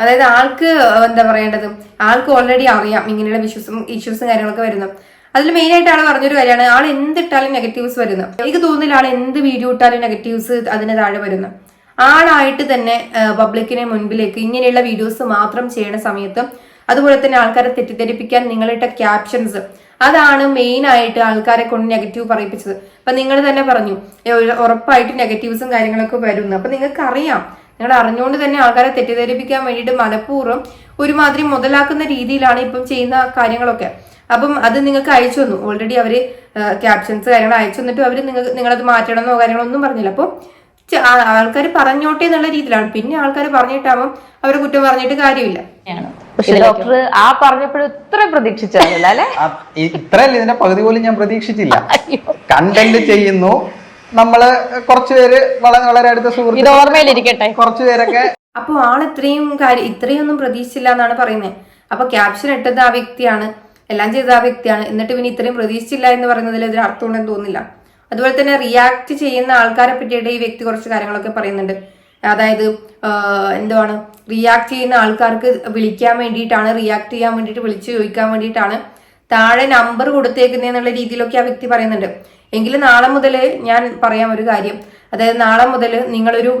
അതായത് ആൾക്ക് എന്താ പറയേണ്ടത്? ആൾക്ക് ഓൾറെഡി അറിയാം ഇങ്ങനെയുള്ള ഇഷ്യൂസും ഇഷ്യൂസും കാര്യങ്ങളൊക്കെ വരുന്നു. അതിൽ മെയിൻ ആയിട്ട് ആൾ പറഞ്ഞൊരു കാര്യമാണ്. ആൾ എന്തിട്ടാലും നെഗറ്റീവ്സ് വരുന്നു. എനിക്ക് തോന്നുന്നില്ല ആൾ എന്ത് വീഡിയോ ഇട്ടാലും നെഗറ്റീവ്സ് അതിന് താഴെ വരുന്നു. ആളായിട്ട് തന്നെ പബ്ലിക്കിനെ മുൻപിലേക്ക് ഇങ്ങനെയുള്ള വീഡിയോസ് മാത്രം ചെയ്യുന്ന സമയത്ത് അതുപോലെ തന്നെ ആൾക്കാരെ തെറ്റിദ്ധരിപ്പിക്കാൻ നിങ്ങളിട്ട ക്യാപ്ഷൻസ് അതാണ് മെയിൻ ആയിട്ട് ആൾക്കാരെ കൊണ്ട് നെഗറ്റീവ് പറയിപ്പിച്ചത്. അപ്പൊ നിങ്ങൾ തന്നെ പറഞ്ഞു ഉറപ്പായിട്ട് നെഗറ്റീവ്സും കാര്യങ്ങളൊക്കെ വരുന്നു. അപ്പൊ നിങ്ങൾക്ക് അറിയാം നിങ്ങൾ അറിഞ്ഞുകൊണ്ട് തന്നെ ആൾക്കാരെ തെറ്റിദ്ധരിപ്പിക്കാൻ വേണ്ടിയിട്ട് മനഃപൂർവം ഒരുമാതിരി മുതലാക്കുന്ന രീതിയിലാണ് ഇപ്പം ചെയ്യുന്ന കാര്യങ്ങളൊക്കെ. അപ്പം അത് നിങ്ങൾക്ക് അയച്ചു തന്നു. ഓൾറെഡി അവർ ക്യാപ്ഷൻസ് കാര്യങ്ങൾ അയച്ചു തന്നിട്ടും അവർ നിങ്ങൾ നിങ്ങളത് മാറ്റണമെന്നോ കാര്യങ്ങളോ ഒന്നും പറഞ്ഞില്ല. അപ്പോൾ ആൾക്കാർ പറഞ്ഞോട്ടെ എന്നുള്ള രീതിയിലാണ്. പിന്നെ ആൾക്കാർ പറഞ്ഞിട്ടാകുമ്പോൾ അവർ കുറ്റം പറഞ്ഞിട്ട് കാര്യമില്ല. പക്ഷെ ഡോക്ടർ ആ പറഞ്ഞപ്പോഴും ഇത്ര അല്ലെ? ഇത്രയല്ല ഇതിന്റെ പകുതി പോലും ഞാൻ പ്രതീക്ഷിച്ചില്ല. കണ്ടന്റ് ചെയ്യുന്നു. നമ്മൾ കുറച്ചുപേര് വളരെ വളരെ അടുത്ത ഇത് സുഹൃത്ത് ഓർമ്മയിലിരിക്കട്ടെ കുറച്ചുപേരൊക്കെ അപ്പോൾ ആൾ ഇത്രയും കാര്യം ഇത്രയും ഒന്നും പ്രതീക്ഷിച്ചില്ല എന്നാണ് പറയുന്നത് അപ്പൊ ക്യാപ്ഷൻ ഇട്ടത് ആ വ്യക്തിയാണ് എല്ലാം ചെയ്ത ആ വ്യക്തിയാണ്. എന്നിട്ട് പിന്നെ ഇത്രയും പ്രതീക്ഷിച്ചില്ല എന്ന് പറയുന്നതിൽ ഇതിന് അർത്ഥമുണ്ടെന്ന് തോന്നുന്നില്ല. അതുപോലെ തന്നെ റിയാക്ട് ചെയ്യുന്ന ആൾക്കാരെ പറ്റിയിട്ട് ഈ വ്യക്തി കുറച്ച് കാര്യങ്ങളൊക്കെ പറയുന്നുണ്ട്. അതായത് എന്തുവാണ്? റിയാക്ട് ചെയ്യുന്ന ആൾക്കാർക്ക് വിളിക്കാൻ വേണ്ടിയിട്ടാണ് റിയാക്ട് ചെയ്യാൻ വേണ്ടിയിട്ട് വിളിച്ചു ചോദിക്കാൻ വേണ്ടിയിട്ടാണ് താഴെ നമ്പർ കൊടുത്തേക്കുന്നതെന്നുള്ള രീതിയിലൊക്കെ ആ വ്യക്തി പറയുന്നുണ്ട്. എങ്കിലും നാളെ മുതൽ ഞാൻ പറയാം ഒരു കാര്യം. അതായത് നാളെ മുതൽ നിങ്ങളൊരു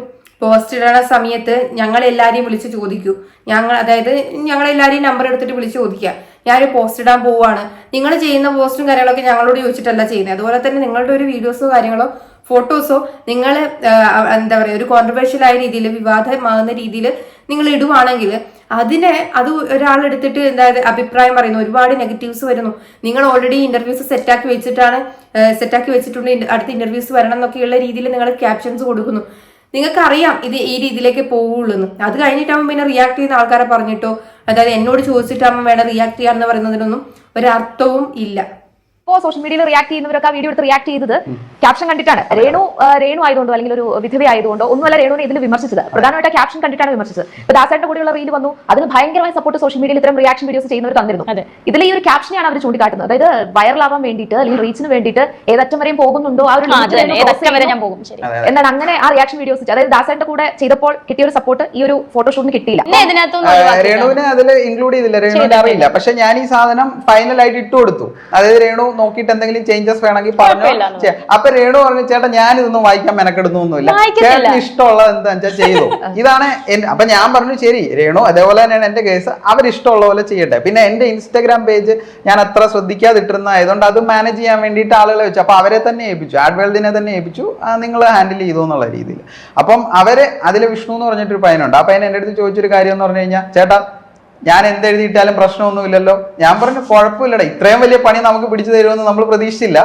പോസ്റ്റ് ഇടണ സമയത്ത് ഞങ്ങളെല്ലാവരെയും വിളിച്ച് ചോദിക്കൂ. ഞങ്ങൾ അതായത് ഞങ്ങളെല്ലാവരെയും നമ്പർ എടുത്തിട്ട് വിളിച്ച് ചോദിക്കുക. ഞാനൊരു പോസ്റ്റ് ഇടാൻ പോവുകയാണ് നിങ്ങൾ ചെയ്യുന്ന പോസ്റ്റും കാര്യങ്ങളൊക്കെ ഞങ്ങളോട് ചോദിച്ചിട്ടല്ല ചെയ്യുന്നത്. അതുപോലെ തന്നെ നിങ്ങളുടെ ഒരു വീഡിയോസോ കാര്യങ്ങളോ ഫോട്ടോസോ നിങ്ങൾ എന്താ പറയുക ഒരു കോൺട്രവേഴ്ഷ്യൽ ആയ രീതിയിൽ വിവാദമാകുന്ന രീതിയിൽ നിങ്ങൾ ഇടുവാണെങ്കിൽ അതിനെ അത് ഒരാൾ എടുത്തിട്ട് എന്തായത് അഭിപ്രായം പറയുന്നു. ഒരുപാട് നെഗറ്റീവ്സ് വരുന്നു. നിങ്ങൾ ഓൾറെഡി ഇന്റർവ്യൂസ് സെറ്റാക്കി വെച്ചിട്ടാണ് സെറ്റാക്കി വെച്ചിട്ടുണ്ട്. അടുത്ത ഇന്റർവ്യൂസ് വരണം എന്നൊക്കെയുള്ള രീതിയിൽ നിങ്ങൾ ക്യാപ്ഷൻസ് കൊടുക്കുന്നു. നിങ്ങൾക്ക് അറിയാം ഇത് ഈ രീതിയിലേക്ക് പോവുള്ളൂ എന്ന് അത് കഴിഞ്ഞിട്ടാകുമ്പോൾ പിന്നെ റിയാക്ട് ചെയ്യുന്ന ആൾക്കാരെ പറഞ്ഞിട്ടോ അതായത് എന്നോട് ചോദിച്ചിട്ടാകുമ്പോൾ വേണം റിയാക്ട് ചെയ്യാന്ന് പറയുന്നതിനൊന്നും ഒരർത്ഥവും ഇല്ല. ഇപ്പോ സോഷ്യൽ മീഡിയയിൽ റിയാക്ട് ചെയ്യുന്നവരൊക്കെ വീഡിയോ എടുത്ത് റിയാക്ട് ചെയ്തത് ക്യാപ്ഷൻ കണ്ടിട്ടാണ്. രേണു രേണു ആയതുകൊണ്ടോ അല്ലെങ്കിൽ ഒരു വിധവ ആയതുകൊണ്ടോ ഒന്നുമല്ല രേണുവിനെ ഇതിൽ വിമർശിച്ചത്. പ്രധാനമായിട്ട് ക്യാപ്ഷൻ കണ്ടിട്ടാണ് വിമർശിച്ചത്. ഇപ്പൊ ദാസേട്ടന്റെ കൂടെയുള്ള റീൽ വന്നു. അതിന് ഭയങ്കരമായ സപ്പോർട്ട് സോഷ്യൽ മീഡിയയിൽ ഇത്തരം റിയാക്ഷൻ വീഡിയോസ് ചെയ്യുന്നവർ തന്നിരുന്നു. ഇതിൽ ഈ ഒരു ക്യാപ്ഷനെയാണ് അവർ ചൂണ്ടിക്കാട്ടുന്നത്. അതായത് വൈറലാവാൻ വേണ്ടിയിട്ട് അല്ലെങ്കിൽ റീച്ചിന് വേണ്ടിയിട്ട് ഏതറ്റം വരെയും പോകുന്നുണ്ടോ? ആ ഒരു എന്നാണ് അങ്ങനെ ആ റിയാക്ഷൻ വീഡിയോസ് അതായത് ദാസേട്ടന്റെ കൂടെ ചെയ്തപ്പോൾ കിട്ടിയ ഒരു സപ്പോർട്ട് ഈ ഒരു ഫോട്ടോഷൂട്ടിന് കിട്ടിയില്ല. രേണുവിനെ അതിൽ ഇൻക്ലൂഡ് ചെയ്തില്ല. രേണുവിനെ അറിയില്ല. പക്ഷെ ഞാൻ ഈ സാധനം ഫൈനൽ ആയിട്ട് ഇട്ടു കൊടുത്തു അതായത് രേണു നോക്കിയിട്ട് എന്തെങ്കിലും ചേഞ്ചസ് വേണമെങ്കിൽ പറഞ്ഞു? അപ്പൊ രേണു പറഞ്ഞു ചേട്ടാ ഞാൻ ഇതൊന്നും വായിക്കാൻ മെനക്കെടുന്നൊന്നുമില്ല. ചേട്ടന് ഇഷ്ടമുള്ളത് എന്താ വെച്ചാൽ ചെയ്തു. <laughs> ഇതാണ് അപ്പൊ ഞാൻ പറഞ്ഞു ശരി രേണു അതേപോലെ തന്നെയാണ് എന്റെ കേസ് അവരിഷ്ടമുള്ള പോലെ ചെയ്യട്ടെ. പിന്നെ എന്റെ ഇൻസ്റ്റാഗ്രാം പേജ് ഞാൻ അത്ര ശ്രദ്ധിക്കാതിട്ടിരുന്ന ആയതുകൊണ്ട് അത് മാനേജ് ചെയ്യാൻ വേണ്ടിയിട്ട് ആളുകളെ വെച്ചു. അപ്പൊ അവരെ തന്നെ ഏൽപ്പിച്ചു. ആഡ്വേൾഡിനെ തന്നെ ഏൽപ്പിച്ചു. നിങ്ങൾ ഹാൻഡിൽ ചെയ്തു എന്നുള്ള രീതിയിൽ. അപ്പം അവർ അതിൽ വിഷ്ണു എന്ന് പറഞ്ഞിട്ടൊരു പയ്യനുണ്ട്. ആ പയ്യൻ എന്റെ അടുത്ത് ചോദിച്ചൊരു കാര്യം എന്ന് പറഞ്ഞു കഴിഞ്ഞാൽ ചേട്ടാ ഞാൻ എന്ത് എഴുതിയിട്ടാലും പ്രശ്നമൊന്നുമില്ലല്ലോ. ഞാൻ പറഞ്ഞു കുഴപ്പമില്ലടാ ഇത്രയും വലിയ പണി നമുക്ക് പിടിച്ചു തരുമെന്ന് നമ്മൾ പ്രതീക്ഷിച്ചില്ല.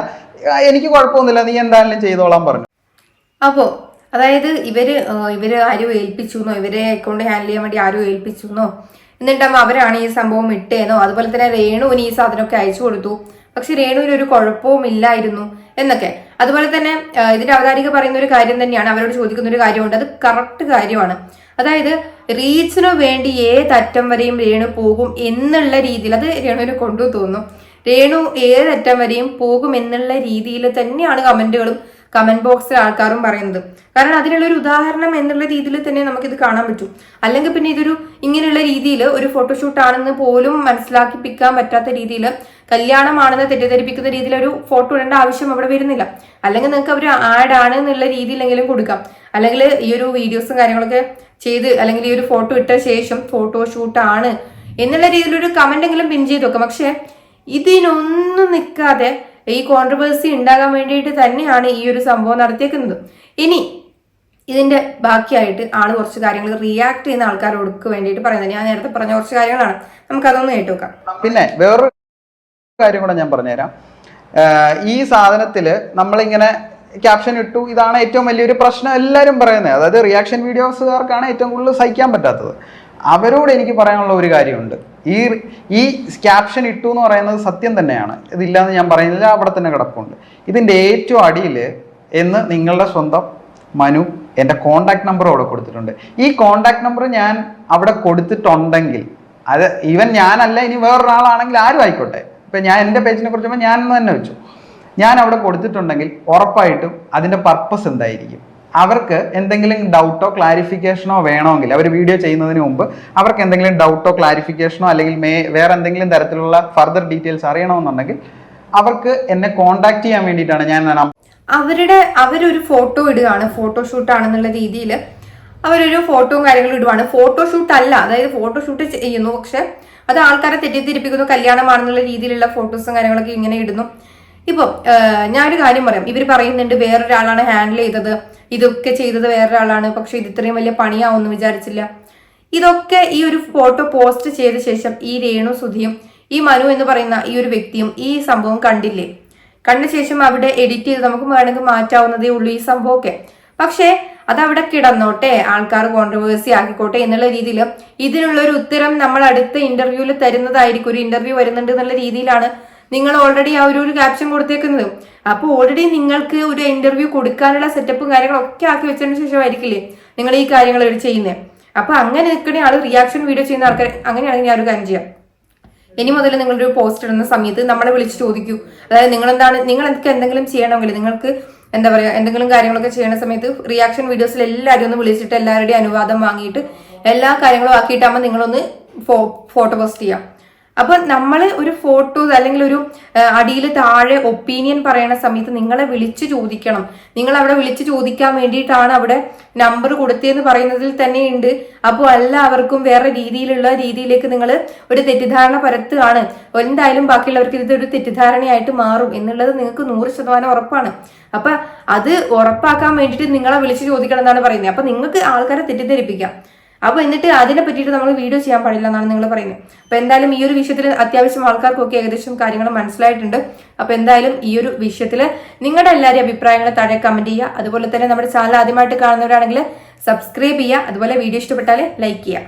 എനിക്ക് കുഴപ്പമൊന്നുമില്ല നീ എന്തായാലും ചെയ്തോളാം പറഞ്ഞു. അപ്പോ അതായത് ഇവർ ഇവർ ആരും ഏൽപ്പിച്ചു എന്നോ ഇവരെ അക്കൗണ്ട് ഹാൻഡിൽ ചെയ്യാൻ വേണ്ടി ആരും ഏൽപ്പിച്ചു എന്നോ എന്നിട്ടാകുമ്പോൾ അവരാണ് ഈ സംഭവം ഇട്ടേന്നോ? അതുപോലെ തന്നെ രേണുവിന് ഈ സാധനമൊക്കെ അയച്ചു കൊടുത്തു. പക്ഷെ രേണുവിന് ഒരു കുഴപ്പവും ഇല്ലായിരുന്നു എന്നൊക്കെ. അതുപോലെ തന്നെ ഇതിന്റെ അവതാരിക പറയുന്ന ഒരു കാര്യം തന്നെയാണ് അവരോട് ചോദിക്കുന്ന ഒരു കാര്യമുണ്ട്. അത് കറക്റ്റ് കാര്യമാണ്. അതായത് റീച്ചിനു വേണ്ടി ഏതറ്റം വരെയും രേണു പോകും എന്നുള്ള രീതിയിൽ അത് രേണുവിനെ കൊണ്ടു തോന്നും രേണു ഏതറ്റം വരെയും പോകും എന്നുള്ള രീതിയിൽ തന്നെയാണ് കമന്റുകളും കമന്റ് ബോക്സിൽ ആൾക്കാരും പറയുന്നത്. കാരണം അതിനുള്ള ഒരു ഉദാഹരണം എന്നുള്ള രീതിയിൽ തന്നെ നമുക്കിത് കാണാൻ പറ്റും. അല്ലെങ്കിൽ പിന്നെ ഇതൊരു ഇങ്ങനെയുള്ള രീതിയിൽ ഒരു ഫോട്ടോഷൂട്ട് ആണെന്ന് പോലും മനസ്സിലാക്കിപ്പിക്കാൻ പറ്റാത്ത രീതിയിൽ കല്യാണമാണെന്ന് തെറ്റിദ്ധരിപ്പിക്കുന്ന രീതിയിൽ ഒരു ഫോട്ടോ ഇടേണ്ട ആവശ്യം അവിടെ വരുന്നില്ല. അല്ലെങ്കിൽ നിങ്ങൾക്ക് അവർ ആഡ് ആണ് എന്നുള്ള രീതിയിലെങ്കിലും കൊടുക്കാം. അല്ലെങ്കിൽ ഈ ഒരു വീഡിയോസും കാര്യങ്ങളൊക്കെ ചെയ്ത് അല്ലെങ്കിൽ ഈ ഒരു ഫോട്ടോ ഇട്ട ശേഷം ഫോട്ടോഷൂട്ട് ആണ് എന്നുള്ള രീതിയിലൊരു കമന്റ് എങ്കിലും പിൻ ചെയ്ത് നോക്കാം പക്ഷെ ഇതിനൊന്നും നിൽക്കാതെ ഈ കോൺട്രവേഴ്സി ഉണ്ടാകാൻ വേണ്ടിയിട്ട് തന്നെയാണ് ഈ ഒരു സംഭവം നടത്തിയേക്കുന്നത്. ഇനി ഇതിന്റെ ബാക്കിയായിട്ട് ആൾ കുറച്ച് കാര്യങ്ങൾ റിയാക്ട് ചെയ്യുന്ന ആൾക്കാരോട് വേണ്ടിയിട്ട് പറയുന്നത്. ഞാൻ നേരത്തെ പറഞ്ഞ കുറച്ച് കാര്യങ്ങളാണ്. നമുക്ക് അതൊന്ന് കേട്ടു നോക്കാം. പിന്നെ വേറൊരു കാര്യം കൂടെ ഞാൻ പറഞ്ഞുതരാം. ഈ സാധനത്തിൽ നമ്മളിങ്ങനെ ക്യാപ്ഷൻ ഇട്ടു. ഇതാണ് ഏറ്റവും വലിയൊരു പ്രശ്നം എല്ലാവരും പറയുന്നത്. അതായത് റിയാക്ഷൻ വീഡിയോസുകാർക്കാണ് ഏറ്റവും കൂടുതൽ സഹിക്കാൻ പറ്റാത്തത്. അവരോട് എനിക്ക് പറയാനുള്ള ഒരു കാര്യമുണ്ട്. ഈ ഈ ക്യാപ്ഷൻ ഇട്ടു എന്ന് പറയുന്നത് സത്യം തന്നെയാണ്. ഇതില്ലാന്ന് ഞാൻ പറയുന്നില്ല അവിടെ തന്നെ കിടപ്പുണ്ട്. ഇതിന്റെ ഏറ്റവും അടിയിൽ എന്ന് നിങ്ങളുടെ സ്വന്തം മനു എന്റെ കോണ്ടാക്ട് നമ്പർ അവിടെ കൊടുത്തിട്ടുണ്ട്. ഈ കോണ്ടാക്ട് നമ്പർ ഞാൻ അവിടെ കൊടുത്തിട്ടുണ്ടെങ്കിൽ അത് ഈവൻ ഞാനല്ല ഇനി വേറൊരാളാണെങ്കിൽ ആരും ആയിക്കോട്ടെ. ഇപ്പം ഞാൻ എന്റെ പേജിനെ കുറിച്ച് ഞാൻ തന്നെ വെച്ചു. ഞാൻ അവിടെ കൊടുത്തിട്ടുണ്ടെങ്കിൽ ഉറപ്പായിട്ടും അതിന്റെ പർപ്പസ് എന്തായിരിക്കും? അവർക്ക് എന്തെങ്കിലും ഡൗട്ടോ ക്ലാരിഫിക്കേഷനോ വേണമെങ്കിൽ അവർ വീഡിയോ ചെയ്യുന്നതിന് മുമ്പ് അവർക്ക് എന്തെങ്കിലും ഡൗട്ടോ ക്ലാരിഫിക്കേഷനോ അല്ലെങ്കിൽ മേ വേറെ എന്തെങ്കിലും തരത്തിലുള്ള ഫർദർ ഡീറ്റെയിൽസ് അറിയണമെന്നുണ്ടെങ്കിൽ അവർക്ക് എന്നെ കോൺടാക്ട് ചെയ്യാൻ വേണ്ടിയിട്ടാണ് ഞാൻ അവരുടെ അവരൊരു ഫോട്ടോ ഇടുകയാണ് ഫോട്ടോഷൂട്ട് ആണെന്നുള്ള രീതിയിൽ അവരൊരു ഫോട്ടോയും കാര്യങ്ങളും ഇടുവാണ്. ഫോട്ടോഷൂട്ട് അല്ല അതായത് ഫോട്ടോഷൂട്ട് ചെയ്യുന്നു പക്ഷെ അത് ആൾക്കാരെ തെറ്റിദ്ധരിപ്പിക്കുന്നു കല്യാണമാണെന്നുള്ള രീതിയിലുള്ള ഫോട്ടോസും കാര്യങ്ങളൊക്കെ ഇങ്ങനെ ഇടുന്നു. ഇപ്പം ഞാനൊരു കാര്യം പറയാം. ഇവർ പറയുന്നുണ്ട് വേറൊരാളാണ് ഹാൻഡിൽ ചെയ്തത്. ഇതൊക്കെ ചെയ്തത് വേറൊരാളാണ്. പക്ഷെ ഇത് ഇത്രയും വലിയ പണിയാവുമെന്ന് വിചാരിച്ചില്ല. ഇതൊക്കെ ഈ ഒരു ഫോട്ടോ പോസ്റ്റ് ചെയ്ത ശേഷം ഈ രേണു സുധിയും ഈ മനു എന്ന് പറയുന്ന ഈ ഒരു വ്യക്തിയും ഈ സംഭവം കണ്ടില്ലേ? കണ്ട ശേഷം അവിടെ എഡിറ്റ് ചെയ്ത് നമുക്ക് വേണമെങ്കിൽ മാറ്റാവുന്നതേ ഉള്ളൂ ഈ സംഭവമൊക്കെ. പക്ഷേ അതവിടെ കിടന്നോട്ടെ ആൾക്കാർ കോൺട്രവേഴ്സി ആക്കിക്കോട്ടെ എന്നുള്ള രീതിയിൽ. ഇതിനുള്ള ഒരു ഉത്തരം നമ്മൾ അടുത്ത ഇന്റർവ്യൂവിൽ തരുന്നതായിരിക്കും. ഒരു ഇന്റർവ്യൂ വരുന്നുണ്ട് എന്നുള്ള രീതിയിലാണ് നിങ്ങൾ ഓൾറെഡി ആ ഒരു ക്യാപ്ഷൻ കൊടുത്തേക്കുന്നത്. അപ്പോൾ ഓൾറെഡി നിങ്ങൾക്ക് ഒരു ഇന്റർവ്യൂ കൊടുക്കാനുള്ള സെറ്റപ്പും കാര്യങ്ങളും ഒക്കെ ആക്കി വെച്ചതിന് ശേഷമായിരിക്കില്ലേ നിങ്ങൾ ഈ കാര്യങ്ങൾ ചെയ്യുന്നത് അപ്പൊ അങ്ങനെ നിൽക്കണേ ആൾ റിയാക്ഷൻ വീഡിയോ ചെയ്യുന്ന ആൾക്കാർ അങ്ങനെയാണെങ്കിൽ ഞാൻ ഒരു കാര്യം ചെയ്യാം. ഇനി മുതൽ നിങ്ങളൊരു പോസ്റ്റ് ഇടുന്ന സമയത്ത് നമ്മളെ വിളിച്ച് ചോദിക്കൂ. അതായത് നിങ്ങൾ എന്താണ് നിങ്ങൾ എനിക്ക് എന്തെങ്കിലും ചെയ്യണമെങ്കിൽ നിങ്ങൾക്ക് എന്താ പറയുക എന്തെങ്കിലും കാര്യങ്ങളൊക്കെ ചെയ്യുന്ന സമയത്ത് റിയാക്ഷൻ വീഡിയോസിൽ എല്ലാവരും ഒന്ന് വിളിച്ചിട്ട് എല്ലാവരുടെയും അനുവാദം വാങ്ങിയിട്ട് എല്ലാ കാര്യങ്ങളും ആക്കിയിട്ടാകുമ്പോൾ നിങ്ങളൊന്ന് ഫോട്ടോ പോസ്റ്റ് ചെയ്യാം. അപ്പൊ നമ്മൾ ഒരു ഫോട്ടോ അല്ലെങ്കിൽ ഒരു അടിയിൽ താഴെ ഒപ്പീനിയൻ പറയുന്ന സമയത്ത് നിങ്ങളെ വിളിച്ചു ചോദിക്കണം. നിങ്ങൾ അവിടെ വിളിച്ചു ചോദിക്കാൻ വേണ്ടിയിട്ടാണ് അവിടെ നമ്പർ കൊടുത്തതെന്ന് പറയുന്നതിൽ തന്നെയുണ്ട്. അപ്പോൾ എല്ലാവർക്കും വേറെ രീതിയിലുള്ള രീതിയിലേക്ക് നിങ്ങൾ ഒരു തെറ്റിദ്ധാരണ പരത്തുകയാണ്. എന്തായാലും ബാക്കിയുള്ളവർക്ക് ഇതൊരു തെറ്റിദ്ധാരണയായിട്ട് മാറും എന്നുള്ളത് നിങ്ങൾക്ക് നൂറ് ശതമാനം ഉറപ്പാണ്. അപ്പൊ അത് ഉറപ്പാക്കാൻ വേണ്ടിയിട്ട് നിങ്ങളെ വിളിച്ചു ചോദിക്കണം എന്നാണ് പറയുന്നത്. അപ്പൊ നിങ്ങൾക്ക് ആൾക്കാരെ തെറ്റിദ്ധരിപ്പിക്കാം. അപ്പൊ എന്നിട്ട് അതിനെ പറ്റിയിട്ട് നമ്മൾ വീഡിയോ ചെയ്യാൻ പാടില്ല എന്നാണ് നിങ്ങൾ പറയുന്നത്. അപ്പൊ എന്തായാലും ഈ ഒരു വിഷയത്തിൽ അത്യാവശ്യം ആൾക്കാർക്കൊക്കെ ഏകദേശം കാര്യങ്ങൾ മനസ്സിലായിട്ടുണ്ട്. അപ്പൊ എന്തായാലും ഈ ഒരു വിഷയത്തിൽ നിങ്ങളുടെ എല്ലാവരും അഭിപ്രായങ്ങൾ താഴെ കമന്റ് ചെയ്യുക. അതുപോലെ തന്നെ നമ്മുടെ ചാനൽ ആദ്യമായിട്ട് കാണുന്നവരാണെങ്കിൽ സബ്സ്ക്രൈബ് ചെയ്യുക. അതുപോലെ വീഡിയോ ഇഷ്ടപ്പെട്ടാൽ ലൈക്ക് ചെയ്യുക.